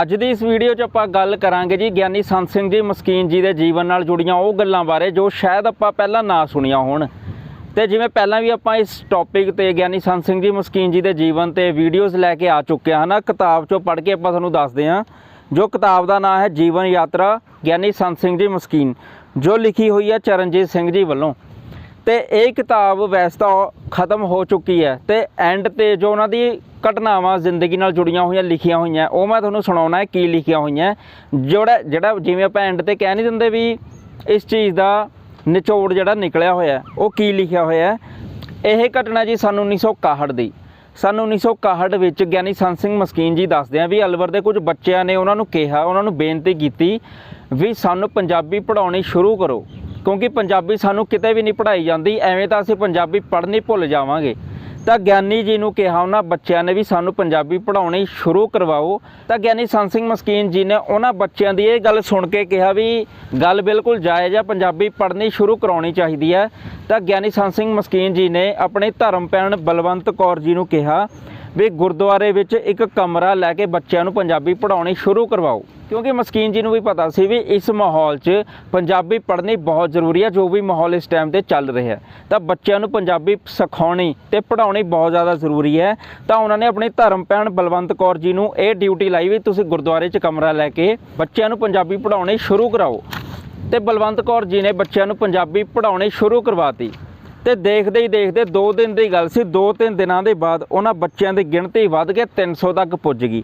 ਅੱਜ ਦੀ ਇਸ ਵੀਡੀਓ 'ਚ ਆਪਾਂ ਗੱਲ ਕਰਾਂਗੇ ਜੀ ਗਿਆਨੀ ਸੰਤ ਸਿੰਘ ਜੀ ਮਸਕੀਨ ਜੀ ਦੇ ਜੀਵਨ ਨਾਲ ਜੁੜੀਆਂ ਉਹ ਗੱਲਾਂ ਬਾਰੇ ਜੋ ਸ਼ਾਇਦ ਆਪਾਂ ਪਹਿਲਾਂ ਨਾ ਸੁਣੀਆਂ ਹੋਣ। ਤੇ ਜਿਵੇਂ ਪਹਿਲਾਂ ਵੀ ਆਪਾਂ ਇਸ ਟੌਪਿਕ ਤੇ ਗਿਆਨੀ ਸੰਤ ਸਿੰਘ ਜੀ ਮਸਕੀਨ ਜੀ ਦੇ ਜੀਵਨ ਤੇ ਵੀਡੀਓਜ਼ ਲੈ ਕੇ ਆ ਚੁੱਕੇ ਹਾਂ ਨਾ, ਕਿਤਾਬ 'ਚੋਂ ਪੜ੍ਹ ਕੇ ਆਪਾਂ ਤੁਹਾਨੂੰ ਦੱਸਦੇ ਹਾਂ। ਜੋ ਕਿਤਾਬ ਦਾ ਨਾਮ ਹੈ ਜੀਵਨ ਯਾਤਰਾ, ਗਿਆਨੀ ਸੰਤ ਸਿੰਘ ਜੀ ਮਸਕੀਨ, ਜੋ ਲਿਖੀ ਹੋਈ ਹੈ ਚਰਨਜੀਤ ਸਿੰਘ ਜੀ ਵੱਲੋਂ। ਤੇ ਇਹ ਕਿਤਾਬ ਵੈਸੇ ਤਾਂ ਖਤਮ ਹੋ ਚੁੱਕੀ ਹੈ ਤੇ ਐਂਡ ਤੇ ਜੋ ਉਹਨਾਂ ਦੀ ਘਟਨਾਵਾਂ ਜ਼ਿੰਦਗੀ ਨਾਲ ਜੁੜੀਆਂ ਹੋਈਆਂ, ਲਿਖੀਆਂ ਹੋਈਆਂ। ਉਹ ਮੈਂ ਤੁਹਾਨੂੰ ਸੁਣਾਉਣਾ ਹੈ ਕੀ ਲਿਖੀਆਂ ਹੋਈਆਂ। ਜਿਹੜਾ ਜਿਹੜਾ ਜਿਵੇਂ ਆਪਾਂ ਐਂਡ ਤੇ ਕਹਿ ਨਹੀਂ ਦਿੰਦੇ ਵੀ ਇਸ ਚੀਜ਼ ਦਾ ਨਿਚੋੜ ਜਿਹੜਾ ਨਿਕਲਿਆ ਹੋਇਆ ਉਹ ਕੀ ਲਿਖਿਆ ਹੋਇਆ ਇਹ ਘਟਨਾ ਜੀ ਸਾਨੂੰ 1961 ਦੀ। ਸਾਨੂੰ 1961 ਵਿੱਚ ਗਿਆਨੀ ਸੰਤ ਸਿੰਘ ਮਸਕੀਨ ਜੀ ਦੱਸਦੇ ਆ ਵੀ ਅਲਵਰ ਦੇ ਕੁਝ ਬੱਚਿਆਂ ਨੇ ਉਹਨਾਂ ਨੂੰ ਕਿਹਾ, ਉਹਨਾਂ ਨੂੰ ਬੇਨਤੀ ਕੀਤੀ ਵੀ ਸਾਨੂੰ ਪੰਜਾਬੀ ਪੜ੍ਹਾਉਣੀ ਸ਼ੁਰੂ ਕਰੋ। ਕਿਉਂਕਿ ਪੰਜਾਬੀ ਸਾਨੂੰ ਕਿਤੇ ਵੀ ਨਹੀਂ ਪੜ੍ਹਾਈ ਜਾਂਦੀ, ਐਵੇਂ ਤਾਂ ਅਸੀਂ ਪੰਜਾਬੀ ਪੜ੍ਹਨੀ ਭੁੱਲ ਜਾਵਾਂਗੇ। ਤਾਂ ਗਿਆਨੀ ਜੀ ਨੂੰ ਕਿਹਾ, ਉਹਨਾਂ ਬੱਚਿਆਂ ਨੇ ਵੀ ਸਾਨੂੰ ਪੰਜਾਬੀ ਪੜ੍ਹਾਉਣੀ ਸ਼ੁਰੂ ਕਰਵਾਓ। ਤਾਂ ਗਿਆਨੀ ਸੰਤ ਸਿੰਘ ਮਸਕੀਨ ਜੀ ਨੇ ਉਹਨਾਂ ਬੱਚਿਆਂ ਦੀ ਇਹ ਗੱਲ ਸੁਣ ਕੇ ਕਿਹਾ ਵੀ ਗੱਲ ਬਿਲਕੁਲ ਜਾਇਜ਼ ਆ, ਪੰਜਾਬੀ ਪੜ੍ਹਨੀ ਸ਼ੁਰੂ ਕਰਾਉਣੀ ਚਾਹੀਦੀ ਹੈ ਤਾਂ ਗਿਆਨੀ ਸੰਤ ਸਿੰਘ ਮਸਕੀਨ ਜੀ ਨੇ ਆਪਣੇ ਧਰਮ ਪੈਣ ਬਲਵੰਤ ਕੌਰ ਜੀ ਨੂੰ ਕਿਹਾ ਵੀ ਗੁਰਦੁਆਰੇ ਵਿੱਚ ਇੱਕ ਕਮਰਾ ਲੈ ਕੇ ਬੱਚਿਆਂ ਨੂੰ ਪੰਜਾਬੀ ਪੜ੍ਹਾਉਣੀ ਸ਼ੁਰੂ ਕਰਵਾਓ। ਕਿਉਂਕਿ ਮਸਕੀਨ ਜੀ ਨੂੰ ਵੀ ਪਤਾ ਸੀ ਵੀ ਇਸ ਮਾਹੌਲ 'ਚ ਪੰਜਾਬੀ ਪੜ੍ਹਨੀ ਬਹੁਤ ਜ਼ਰੂਰੀ ਹੈ, ਜੋ ਵੀ ਮਾਹੌਲ ਇਸ ਟਾਈਮ ਤੇ ਚੱਲ ਰਿਹਾ ਤਾਂ ਬੱਚਿਆਂ ਨੂੰ ਪੰਜਾਬੀ ਸਿਖਾਉਣੀ ਤੇ ਪੜ੍ਹਾਉਣੀ ਬਹੁਤ ਜ਼ਿਆਦਾ ਜ਼ਰੂਰੀ ਹੈ। ਤਾਂ ਉਹਨਾਂ ਨੇ ਆਪਣੀ ਧਰਮ ਭੈਣ ਬਲਵੰਤ ਕੌਰ ਜੀ ਨੂੰ ਇਹ ਡਿਊਟੀ ਲਾਈ ਵੀ ਤੁਸੀਂ ਗੁਰਦੁਆਰੇ 'ਚ ਕਮਰਾ ਲੈ ਕੇ ਬੱਚਿਆਂ ਨੂੰ ਪੰਜਾਬੀ ਪੜ੍ਹਾਉਣੀ ਸ਼ੁਰੂ ਕਰਾਓ। ਤੇ ਬਲਵੰਤ ਕੌਰ ਜੀ ਨੇ ਬੱਚਿਆਂ ਨੂੰ ਪੰਜਾਬੀ ਪੜ੍ਹਾਉਣੀ ਸ਼ੁਰੂ ਕਰਵਾਤੀ ਤੇ ਦੇਖਦੇ ਹੀ ਦੇਖਦੇ 2 ਦਿਨ ਦੀ ਗੱਲ ਸੀ 2-3 ਦਿਨਾਂ ਦੇ ਬਾਅਦ ਉਹਨਾਂ ਬੱਚਿਆਂ ਦੀ ਗਿਣਤੀ ਵੱਧ ਕੇ 300 ਤੱਕ ਪੁੱਜ ਗਈ।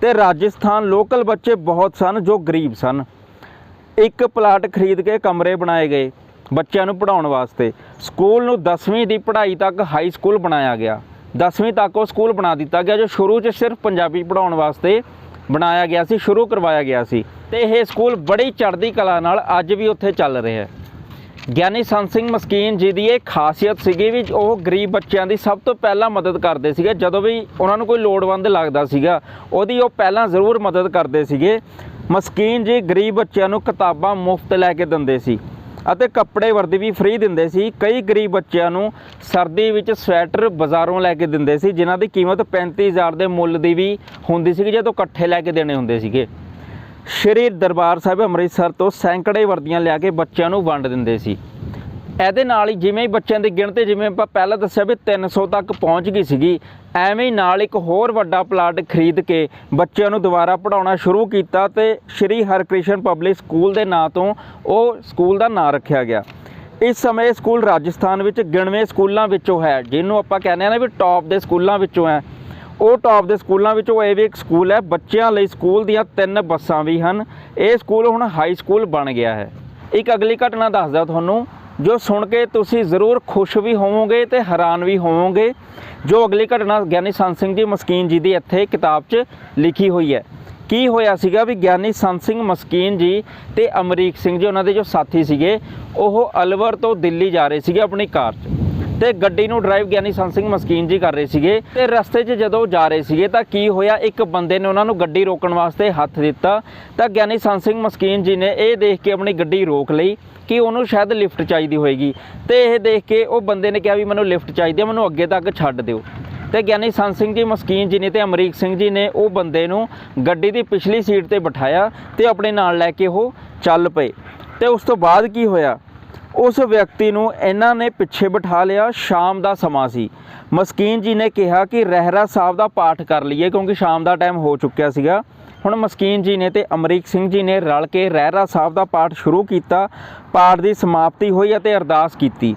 ਤੇ ਰਾਜਸਥਾਨ ਲੋਕਲ ਬੱਚੇ ਬਹੁਤ ਸਨ ਜੋ ਗਰੀਬ ਸਨ। ਇੱਕ ਪਲਾਟ ਖਰੀਦ ਕੇ ਕਮਰੇ ਬਣਾਏ ਗਏ ਬੱਚਿਆਂ ਨੂੰ ਪੜਾਉਣ ਵਾਸਤੇ। ਸਕੂਲ ਨੂੰ 10ਵੀਂ ਦੀ ਪੜ੍ਹਾਈ ਤੱਕ ਹਾਈ ਸਕੂਲ ਬਣਾਇਆ ਗਿਆ। 10ਵੀਂ ਤੱਕ ਉਹ ਸਕੂਲ ਬਣਾ ਦਿੱਤਾ ਗਿਆ ਜੋ ਸ਼ੁਰੂ 'ਚ ਸਿਰਫ ਪੰਜਾਬੀ ਪੜਾਉਣ ਵਾਸਤੇ ਬਣਾਇਆ ਗਿਆ ਸੀ, ਸ਼ੁਰੂ ਕਰਵਾਇਆ ਗਿਆ ਸੀ। ਤੇ ਇਹ ਸਕੂਲ ਬੜੀ ਚੜ੍ਹਦੀ ਕਲਾ ਨਾਲ ਅੱਜ ਵੀ ਉੱਥੇ ਚੱਲ ਰਿਹਾ ਹੈ। ਗਿਆਨੀ ਸੰਤ ਸਿੰਘ ਮਸਕੀਨ ਜੀ ਦੀ ਇਹ ਖਾਸੀਅਤ ਸੀਗੀ ਵੀ ਉਹ ਗਰੀਬ ਬੱਚਿਆਂ ਦੀ ਸਭ ਤੋਂ ਪਹਿਲਾਂ ਮਦਦ ਕਰਦੇ ਸੀਗੇ, ਜਦੋਂ ਵੀ ਉਹਨਾਂ ਨੂੰ ਕੋਈ ਲੋੜਵੰਦ ਲੱਗਦਾ ਸੀਗਾ, ਉਹਦੀ ਉਹ ਪਹਿਲਾਂ ਜ਼ਰੂਰ ਮਦਦ ਕਰਦੇ ਸੀਗੇ। ਮਸਕੀਨ ਜੀ ਗਰੀਬ ਬੱਚਿਆਂ ਨੂੰ ਕਿਤਾਬਾਂ ਮੁਫਤ ਲੈ ਕੇ ਦਿੰਦੇ ਸੀ ਅਤੇ ਕੱਪੜੇ ਵਰਦੀ ਵੀ ਫ੍ਰੀ ਦਿੰਦੇ ਸੀ। ਕਈ ਗਰੀਬ ਬੱਚਿਆਂ ਨੂੰ ਸਰਦੀ ਵਿੱਚ ਸਵੈਟਰ ਬਾਜ਼ਾਰੋਂ ਲੈ ਕੇ ਦਿੰਦੇ ਸੀ, ਜਿਨ੍ਹਾਂ ਦੀ ਕੀਮਤ 35000 ਦੇ ਮੁੱਲ ਦੀ ਵੀ ਹੁੰਦੀ ਸੀ ਜਦੋਂ ਇਕੱਠੇ ਲੈ ਕੇ ਦੇਣੇ ਹੁੰਦੇ ਸੀਗੇ। ਸ਼੍ਰੀ ਦਰਬਾਰ ਸਾਹਿਬ ਅੰਮ੍ਰਿਤਸਰ ਤੋਂ ਸੈਂਕੜੇ ਵਰਦੀਆਂ ਲਿਆ ਕੇ ਬੱਚਿਆਂ ਨੂੰ ਵੰਡ ਦਿੰਦੇ ਸੀ। ਇਹਦੇ ਨਾਲ ਹੀ ਜਿਵੇਂ ਹੀ ਬੱਚਿਆਂ ਦੀ ਗਿਣਤੀ, ਜਿਵੇਂ ਆਪਾਂ ਪਹਿਲਾਂ ਦੱਸਿਆ ਵੀ 300 ਤੱਕ ਪਹੁੰਚ ਗਈ ਸੀਗੀ, ਐਵੇਂ ਹੀ ਨਾਲ ਇੱਕ ਹੋਰ ਵੱਡਾ ਪਲਾਟ ਖਰੀਦ ਕੇ ਬੱਚਿਆਂ ਨੂੰ ਦੁਬਾਰਾ ਪੜਾਉਣਾ ਸ਼ੁਰੂ ਕੀਤਾ ਤੇ ਸ਼੍ਰੀ ਹਰਕ੍ਰਿਸ਼ਨ ਪਬਲਿਕ ਸਕੂਲ ਦੇ ਨਾਂ ਤੋਂ ਉਹ ਸਕੂਲ ਦਾ ਨਾਂ ਰੱਖਿਆ ਗਿਆ। ਇਸ ਸਮੇਂ ਇਹ ਸਕੂਲ ਰਾਜਸਥਾਨ ਵਿੱਚ ਗਿਣਵੇਂ ਸਕੂਲਾਂ ਵਿੱਚੋਂ ਹੈ, ਜਿਹਨੂੰ ਆਪਾਂ ਕਹਿੰਦੇ ਆ ਨਾ ਵੀ ਟੌਪ ਦੇ ਸਕੂਲਾਂ ਵਿੱਚੋਂ ਹੈ। ਉਹ ਟੌਪ ਦੇ ਸਕੂਲਾਂ ਵਿੱਚੋਂ ਇਹ ਵੀ ਇੱਕ ਸਕੂਲ ਹੈ। ਬੱਚਿਆਂ ਲਈ ਸਕੂਲ ਦੀਆਂ ਤਿੰਨ ਬੱਸਾਂ ਵੀ ਹਨ। ਇਹ ਸਕੂਲ ਹੁਣ ਹਾਈ ਸਕੂਲ ਬਣ ਗਿਆ ਹੈ। ਇੱਕ ਅਗਲੀ ਘਟਨਾ ਦੱਸਦਾ ਤੁਹਾਨੂੰ, ਜੋ ਸੁਣ ਕੇ ਤੁਸੀਂ ਜ਼ਰੂਰ ਖੁਸ਼ ਵੀ ਹੋਵੋਗੇ ਤੇ ਹੈਰਾਨ ਵੀ ਹੋਵੋਗੇ। ਜੋ ਅਗਲੀ ਘਟਨਾ ਗਿਆਨੀ ਸੰਤ ਸਿੰਘ ਜੀ ਮਸਕੀਨ ਜੀ ਦੀ ਇੱਥੇ ਕਿਤਾਬ 'ਚ ਲਿਖੀ ਹੋਈ ਹੈ। ਕੀ ਹੋਇਆ ਸੀਗਾ ਵੀ ਗਿਆਨੀ ਸੰਤ ਸਿੰਘ ਮਸਕੀਨ ਜੀ ਤੇ ਅਮਰੀਕ ਸਿੰਘ ਜੀ, ਉਹਨਾਂ ਦੇ ਜੋ ਸਾਥੀ ਸੀਗੇ, ਉਹ ਅਲਵਰ ਤੋਂ ਦਿੱਲੀ ਜਾ ਰਹੇ ਸੀਗੇ ਆਪਣੀ ਕਾਰ 'ਚ। ਤੇ ਗੱਡੀ ਨੂੰ ਡਰਾਈਵ ਗਿਆਨੀ ਸੰਤ ਸਿੰਘ ਮਸਕੀਨ ਜੀ ਕਰ ਰਹੇ ਸੀਗੇ ਤੇ ਰਸਤੇ 'ਚ ਜਦੋਂ ਜਾ ਰਹੇ ਸੀਗੇ ਤਾਂ ਕੀ ਹੋਇਆ, ਇੱਕ ਬੰਦੇ ਨੇ ਉਹਨਾਂ ਨੂੰ ਗੱਡੀ ਰੋਕਣ ਵਾਸਤੇ ਹੱਥ ਦਿੱਤਾ। ਤਾਂ ਗਿਆਨੀ ਸੰਤ ਸਿੰਘ ਮਸਕੀਨ ਜੀ ਨੇ ਇਹ ਦੇਖ ਕੇ ਆਪਣੀ ਗੱਡੀ ਰੋਕ ਲਈ ਕਿ ਉਹਨੂੰ ਸ਼ਾਇਦ ਲਿਫਟ ਚਾਹੀਦੀ ਹੋਏਗੀ। ਤੇ ਇਹ ਦੇਖ ਕੇ ਉਹ ਬੰਦੇ ਨੇ ਕਿਹਾ ਵੀ ਮੈਨੂੰ ਲਿਫਟ ਚਾਹੀਦੀ ਹੈ ਮੈਨੂੰ ਅੱਗੇ ਤੱਕ ਛੱਡ ਦਿਓ। ਤੇ ਗਿਆਨੀ ਸੰਤ ਸਿੰਘ ਜੀ, ਮਸਕੀਨ ਜੀ ਨੇ ਤੇ ਅਮਰੀਕ ਸਿੰਘ ਜੀ ਨੇ ਉਹ ਬੰਦੇ ਨੂੰ ਗੱਡੀ ਦੀ ਪਿਛਲੀ ਸੀਟ ਤੇ ਬਿਠਾਇਆ ਤੇ ਆਪਣੇ ਨਾਲ ਲੈ ਕੇ ਉਹ ਚੱਲ ਪਏ। ਤੇ ਉਸ ਤੋਂ ਬਾਅਦ ਕੀ ਹੋਇਆ? ਉਸ ਵਿਅਕਤੀ ਨੂੰ ਇਹਨਾਂ ਨੇ ਪਿੱਛੇ ਬਿਠਾ ਲਿਆ, ਸ਼ਾਮ ਦਾ ਸਮਾਂ ਸੀ। ਮਸਕੀਨ ਜੀ ਨੇ ਕਿਹਾ ਕਿ ਰਹਿਰਾ ਸਾਹਿਬ ਦਾ ਪਾਠ ਕਰ ਲਈਏ ਕਿਉਂਕਿ ਸ਼ਾਮ ਦਾ ਟਾਈਮ ਹੋ ਚੁੱਕਿਆ ਸੀਗਾ। ਹੁਣ ਮਸਕੀਨ ਜੀ ਨੇ ਤੇ ਅਮਰੀਕ ਸਿੰਘ ਜੀ ਨੇ ਰਲ ਕੇ ਰਹਿਰਾ ਸਾਹਿਬ ਦਾ ਪਾਠ ਸ਼ੁਰੂ ਕੀਤਾ, ਪਾਠ ਦੀ ਸਮਾਪਤੀ ਹੋਈ ਅਤੇ ਅਰਦਾਸ ਕੀਤੀ।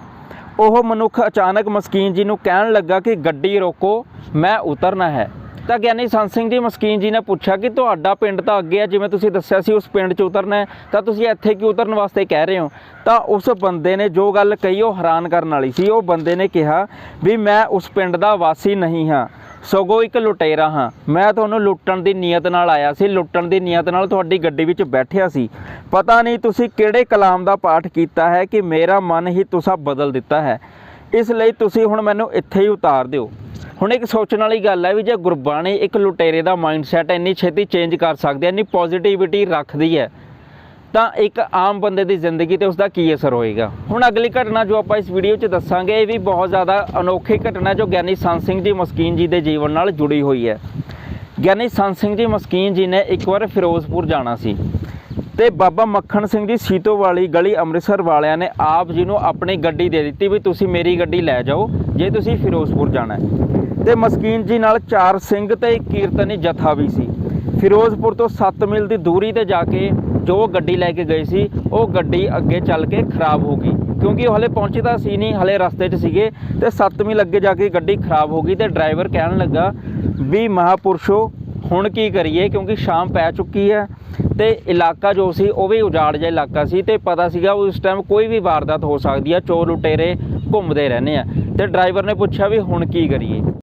ਉਹ ਮਨੁੱਖ ਅਚਾਨਕ ਮਸਕੀਨ ਜੀ ਨੂੰ ਕਹਿਣ ਲੱਗਾ ਕਿ ਗੱਡੀ ਰੋਕੋ, ਮੈਂ ਉਤਰਨਾ ਹੈ। ਤਾਂ ਗਿਆਨੀ ਸੰਤ ਸਿੰਘ ਜੀ ਮਸਕੀਨ ਜੀ ਨੇ ਪੁੱਛਿਆ ਕਿ ਤੁਹਾਡਾ ਪਿੰਡ ਤਾਂ ਅੱਗੇ ਹੈ ਜਿਵੇਂ ਤੁਸੀਂ ਦੱਸਿਆ ਸੀ, ਉਸ ਪਿੰਡ 'ਚ ਉਤਰਨਾ ਹੈ, ਤਾਂ ਤੁਸੀਂ ਇੱਥੇ ਕਿਉਂ ਉਤਰਨ ਵਾਸਤੇ ਕਹਿ ਰਹੇ ਹੋ? ਤਾਂ ਉਸ ਬੰਦੇ ਨੇ ਜੋ ਗੱਲ ਕਹੀ, ਉਹ ਹੈਰਾਨ ਕਰਨ ਵਾਲੀ ਸੀ। ਉਹ ਬੰਦੇ ਨੇ ਕਿਹਾ ਵੀ ਮੈਂ ਉਸ ਪਿੰਡ ਦਾ ਵਾਸੀ ਨਹੀਂ ਹਾਂ, ਸਗੋਂ ਇੱਕ ਲੁਟੇਰਾ ਹਾਂ। ਮੈਂ ਤੁਹਾਨੂੰ ਲੁੱਟਣ ਦੀ ਨੀਅਤ ਨਾਲ ਆਇਆ ਸੀ, ਲੁੱਟਣ ਦੀ ਨੀਅਤ ਨਾਲ ਤੁਹਾਡੀ ਗੱਡੀ ਵਿੱਚ ਬੈਠਿਆ ਸੀ। ਪਤਾ ਨਹੀਂ ਤੁਸੀਂ ਕਿਹੜੇ ਕਲਾਮ ਦਾ ਪਾਠ ਕੀਤਾ ਹੈ ਕਿ ਮੇਰਾ ਮਨ ਹੀ ਤੁਸੀਂ ਬਦਲ ਦਿੱਤਾ ਹੈ। ਇਸ ਲਈ ਤੁਸੀਂ ਹੁਣ ਮੈਨੂੰ ਇੱਥੇ ਹੀ ਉਤਾਰ ਦਿਓ। ਹੁਣ ਇੱਕ ਸੋਚਣ ਵਾਲੀ ਗੱਲ ਹੈ ਵੀ ਜੇ ਗੁਰਬਾਣੀ ਇੱਕ ਲੁਟੇਰੇ ਦਾ ਮਾਈਂਡਸੈਟ ਇੰਨੀ ਛੇਤੀ ਚੇਂਜ ਕਰ ਸਕਦੀ ਹੈ, ਇੰਨੀ ਪੋਜ਼ਿਟਿਵਿਟੀ ਰੱਖਦੀ ਹੈ, ਤਾਂ ਇੱਕ ਆਮ ਬੰਦੇ ਦੀ ਜ਼ਿੰਦਗੀ ਤੇ ਉਸ ਦਾ ਕੀ ਅਸਰ ਹੋਏਗਾ? ਹੁਣ ਅਗਲੀ ਘਟਨਾ ਜੋ ਆਪਾਂ ਇਸ ਵੀਡੀਓ 'ਚ ਦੱਸਾਂਗੇ, ਇਹ ਵੀ ਬਹੁਤ ਜ਼ਿਆਦਾ ਅਨੋਖੀ ਘਟਨਾ ਜੋ ਗਿਆਨੀ ਸੰਤ ਸਿੰਘ ਜੀ ਮਸਕੀਨ ਜੀ ਦੇ ਜੀਵਨ ਨਾਲ ਜੁੜੀ ਹੋਈ ਹੈ। ਗਿਆਨੀ ਸੰਤ ਸਿੰਘ ਜੀ ਮਸਕੀਨ ਜੀ ਨੇ ਇੱਕ ਵਾਰ ਫਿਰੋਜ਼ਪੁਰ ਜਾਣਾ ਸੀ ਤੇ ਬਾਬਾ ਮੱਖਣ ਸਿੰਘ ਜੀ ਸੀਤੋ ਵਾਲੀ ਗਲੀ ਅੰਮ੍ਰਿਤਸਰ ਵਾਲਿਆਂ ਨੇ ਆਪ ਜੀ ਨੂੰ ਆਪਣੀ ਗੱਡੀ ਦੇ ਦਿੱਤੀ ਵੀ ਤੁਸੀਂ ਮੇਰੀ ਗੱਡੀ ਲੈ ਜਾਓ, ਜੇ ਤੁਸੀਂ ਫਿਰੋਜ਼ਪੁਰ ਜਾਣਾ ਹੈ। ਤੇ ਮਸਕੀਨ ਜੀ ਨਾਲ ਚਾਰ ਸਿੰਘ ਤੇ ਇੱਕ ਕੀਰਤਨੀ ਜਥਾ ਵੀ ਸੀ। ਫਿਰੋਜ਼ਪੁਰ ਤੋਂ 7 ਮੀਲ ਦੀ ਦੂਰੀ ਤੇ ਜਾ ਕੇ ਜੋ ਗੱਡੀ ਲੈ ਕੇ ਗਏ ਸੀ, ਉਹ ਗੱਡੀ ਅੱਗੇ ਚੱਲ ਕੇ ਖਰਾਬ ਹੋ ਗਈ। ਕਿਉਂਕਿ ਉਹ ਹਲੇ ਪਹੁੰਚਦਾ ਸੀ ਨਹੀਂ, ਹਲੇ ਰਸਤੇ 'ਚ ਸੀਗੇ ਤੇ 7 ਮੀਲ ਅੱਗੇ ਜਾ ਕੇ ਗੱਡੀ ਖਰਾਬ ਹੋ ਗਈ ਤੇ ਡਰਾਈਵਰ ਕਹਿਣ ਲੱਗਾ, ਵੀ ਮਹਾਪੁਰਸ਼ੋ, ਹੁਣ ਕੀ ਕਰੀਏ? ਕਿਉਂਕਿ ਸ਼ਾਮ ਪੈ ਚੁੱਕੀ ਹੈ ਤੇ ਇਲਾਕਾ ਜੋ ਸੀ, ਉਹ ਵੀ ਉਜਾੜ ਜਿਹਾ ਇਲਾਕਾ ਸੀ ਤੇ ਪਤਾ ਸੀਗਾ ਉਸ ਟਾਈਮ ਕੋਈ ਵੀ ਵਾਰਦਾਤ ਹੋ ਸਕਦੀ ਹੈ, ਚੋਰ ਲੁਟੇਰੇ ਘੁੰਮਦੇ ਰਹਿੰਦੇ ਆ। ਤੇ ਡਰਾਈਵਰ ਨੇ ਪੁੱਛਿਆ ਵੀ ਹੁਣ ਕੀ ਕਰੀਏ?